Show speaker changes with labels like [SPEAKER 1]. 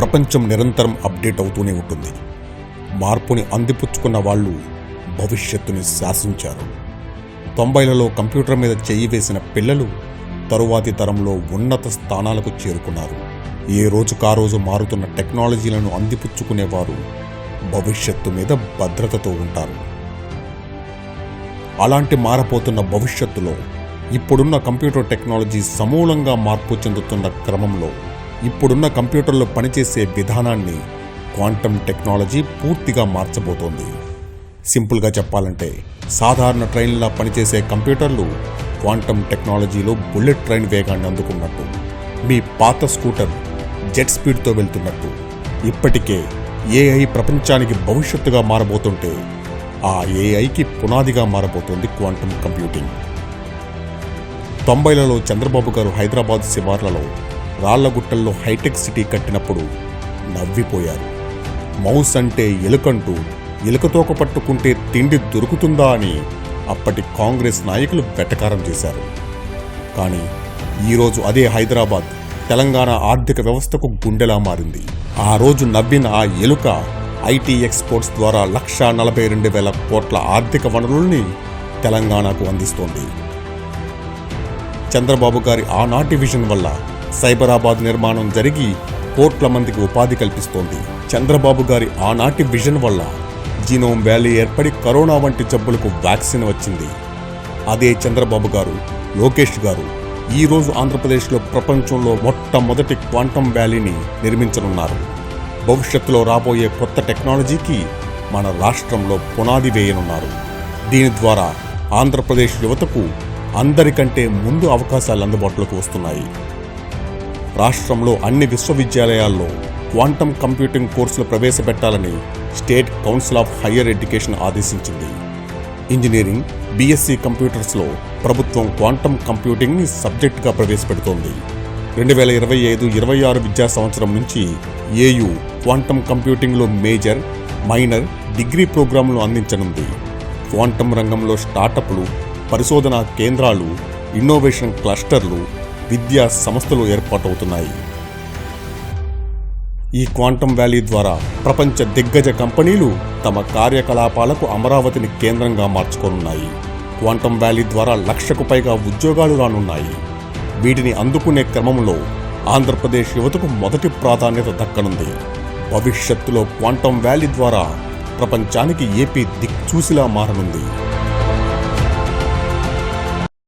[SPEAKER 1] ప్రపంచం నిరంతరం అప్డేట్ అవుతూనే ఉంటుంది. మార్పుని అందిపుచ్చుకున్న వాళ్ళు భవిష్యత్తుని శాసించారు. తొంభైలలో కంప్యూటర్ మీద చెయ్యి వేసిన పిల్లలు తరువాతి తరంలో ఉన్నత స్థానాలకు చేరుకున్నారు. ఏ రోజుకా రోజు మారుతున్న టెక్నాలజీలను అందిపుచ్చుకునేవారు భవిష్యత్తు మీద భద్రతతో ఉంటారు. అలాంటి మారపోతున్న భవిష్యత్తులో ఇప్పుడున్న కంప్యూటర్ టెక్నాలజీ సమూలంగా మార్పు చెందుతున్న క్రమంలో ఇప్పుడున్న కంప్యూటర్లో పనిచేసే విధానాన్ని క్వాంటమ్ టెక్నాలజీ పూర్తిగా మార్చబోతోంది. సింపుల్గా చెప్పాలంటే సాధారణ ట్రైన్లా పనిచేసే కంప్యూటర్లు క్వాంటమ్ టెక్నాలజీలో బుల్లెట్ ట్రైన్ వేగాన్ని అందుకున్నట్టు మీ పాత స్కూటర్ జెట్ స్పీడ్తో వెళ్తున్నట్టు. ఇప్పటికే ఏఐ ప్రపంచానికి భవిష్యత్తుగా మారబోతుంటే ఆ ఏఐకి పునాదిగా మారబోతోంది క్వాంటమ్ కంప్యూటింగ్. తొంభైలలో చంద్రబాబు గారు హైదరాబాద్ శివార్లలో రాళ్ళగుట్టల్లో హైటెక్ సిటీ కట్టినప్పుడు నవ్విపోయారు. మౌస్ అంటే ఎలుకంటూ ఎలుకతోక పట్టుకుంటే తిండి దొరుకుతుందా అని అప్పటి కాంగ్రెస్ నాయకులు వెటకారం చేశారు. కానీ ఈరోజు అదే హైదరాబాద్ తెలంగాణ ఆర్థిక వ్యవస్థకు గుండెలా మారింది. ఆ రోజు నవ్విన ఆ ఎలుక ఐటీ ఎక్స్పోర్ట్స్ ద్వారా లక్షా నలభై రెండు వేల కోట్ల ఆర్థిక వనరుల్ని తెలంగాణకు అందిస్తోంది. చంద్రబాబు గారి ఆనాటి విజన్ వల్ల సైబరాబాద్ నిర్మాణం జరిగి కోట్ల మందికి ఉపాధి కల్పిస్తోంది. చంద్రబాబు గారి ఆనాటి విజన్ వల్ల జీనోమ్ వ్యాలీ ఏర్పడి కరోనా వంటి జబ్బులకు వ్యాక్సిన్ వచ్చింది. అదే చంద్రబాబు గారు లోకేష్ గారు ఈ రోజు ఆంధ్రప్రదేశ్లో ప్రపంచంలో మొట్టమొదటి క్వాంటమ్ వ్యాలీని నిర్మించనున్నారు. భవిష్యత్తులో రాబోయే కొత్త టెక్నాలజీకి మన రాష్ట్రంలో పునాది వేయనున్నారు. దీని ద్వారా ఆంధ్రప్రదేశ్ యువతకు అందరికంటే ముందు అవకాశాలు అందుబాటులోకి వస్తున్నాయి. రాష్ట్రంలో అన్ని విశ్వవిద్యాలయాల్లో క్వాంటమ్ కంప్యూటింగ్ కోర్సులు ప్రవేశపెట్టాలని state council of higher education ఆదేశించింది. ఇంజనీరింగ్ బీఎస్సీ కంప్యూటర్స్లో ప్రభుత్వం క్వాంటమ్ కంప్యూటింగ్ని సబ్జెక్టుగా ప్రవేశపెడుతోంది. రెండు వేల ఇరవై ఐదు ఇరవై ఆరు విద్యా సంవత్సరం నుంచి ఏయు క్వాంటమ్ కంప్యూటింగ్లో మేజర్ మైనర్ డిగ్రీ ప్రోగ్రాంలు అందించనుంది. క్వాంటమ్ రంగంలో స్టార్టప్లు పరిశోధనా కేంద్రాలు ఇన్నోవేషన్ క్లస్టర్లు విద్యా సంస్థలు ఏర్పాటవుతున్నాయి. ఈ క్వాంటమ్ వ్యాలీ ద్వారా ప్రపంచ దిగ్గజ కంపెనీలు తమ కార్యకలాపాలకు అమరావతిని కేంద్రంగా మార్చుకోనున్నాయి. క్వాంటమ్ వ్యాలీ ద్వారా లక్షకు పైగా ఉద్యోగాలు రానున్నాయి. వీటిని అందుకునే క్రమంలో ఆంధ్రప్రదేశ్ యువతకు మొదటి ప్రాధాన్యత దక్కనుంది. భవిష్యత్తులో క్వాంటమ్ వ్యాలీ ద్వారా ప్రపంచానికి ఏపీ దిక్చూసిలా మారనుంది.